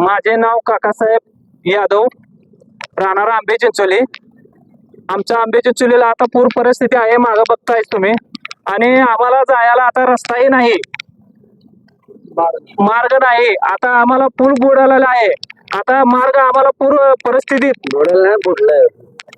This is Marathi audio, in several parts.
माझे नाव काकासाहेब यादव राहणार आंबे चिंचोली. आमच्या आंबे चिंचोलीला आता पूर परिस्थिती आहे मागं बघताय तुम्ही. आणि आम्हाला जायला आता रस्ताही नाही. मार्ग नाही. आता आम्हाला पूर बुडालेला आहे. आता मार्ग आम्हाला पूर परिस्थितीत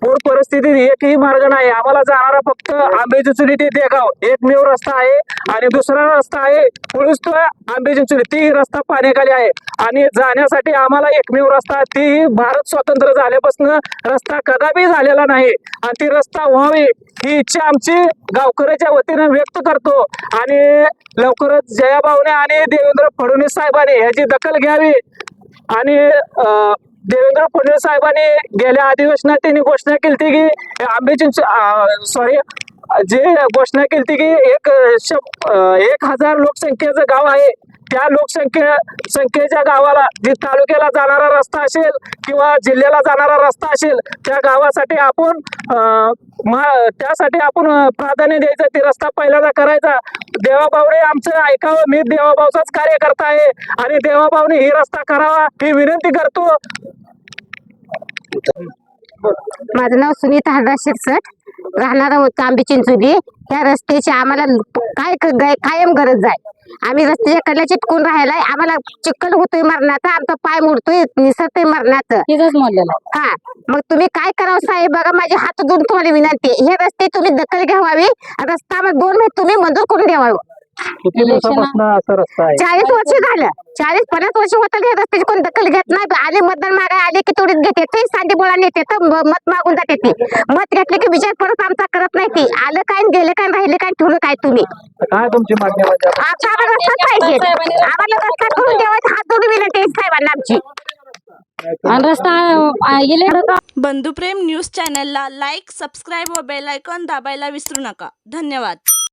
पूर परिस्थितीत एकही मार्ग नाही. आम्हाला जाणारा फक्त आंबेचिचुली ते देगाव एकमेव रस्ता आहे आणि दुसरा रस्ता आहे पुळूस तो आंबे तीही ती रस्ता पाण्याखाली आहे. आणि जाण्यासाठी आम्हाला एकमेव रस्ता तीही भारत स्वतंत्र झाल्यापासून रस्ता कदापि झालेला नाही. आणि ती रस्ता व्हावी ही इच्छा आमची गावकऱ्याच्या वतीनं व्यक्त करतो. आणि लवकरच जयाभाऊने आणि देवेंद्र फडणवीस साहेबांनी ह्याची दखल घ्यावी. आणि अं, देवेंद्र फडणवीस साहेबांनी गेल्या अधिवेशनात त्यांनी घोषणा केली की आंबेची सॉरी जे घोषणा केली की एक शं- एक हजार लोकसंख्येचं गाव आहे. त्या लोकसंख्ये संख्येच्या गावाला जे तालुक्याला जाणारा रस्ता असेल किंवा जिल्ह्याला जाणारा रस्ता असेल त्या गावासाठी आपण त्यासाठी आपण प्राधान्य द्यायचं. ते रस्ता पहिल्यांदा करायचा. देवाभाऊने आमचं ऐकावं. मी देवाभाऊचाच कार्यकर्ता आहे आणि देवाभाऊने ही रस्ता करावा ही विनंती करतो. माझं नाव सुनीता हरदास शिरसट. राहणारा होता आंबे चिंचोली. त्या रस्त्याची आम्हाला काय कायम गरज आहे. आम्ही रस्त्याच्या कडल्या चिटकून राहायला आम्हाला चिखल होतोय मरणाचा आमचा पाय मोडतोय निसरतोय मरणाचं. हा मग तुम्ही काय करावं साहेब? बघा माझे हात जोडून तुम्हाला विनंती. हे रस्ते तुम्ही दखल घ्यावावी. रस्ता दोन महिने तुम्ही मंजूर करून द्यावा किती दिवसापासून असा रस्ता आहे? चाळीस वर्ष झालं. चाळीस पन्नास वर्ष होतं हे रस्त्याची कोण दखल घेत नाही. आले मतदान मागाय आले की तेवढीच घेते. ते सांडी बोळा नेते तर मत मागून जाते ती. मत घेतले की विजय परत आमचा करत नाही ती. आलं काय गेलं काय राहिले काय ठेवलं काय तुम्ही? काय तुमची मागणी म्हणजे आता? आता आम्हाला रस्ता पाहिजे. आम्हाला रस्ता करून द्यावा हात जोडून विनंती आहे साहेबांना आमची. आणि रस्ता आ, गेले बंधुप्रेम न्यूज चॅनलला लाईक सबस्क्राईब व बेल आयकॉन दाबायला विसरू नका. धन्यवाद.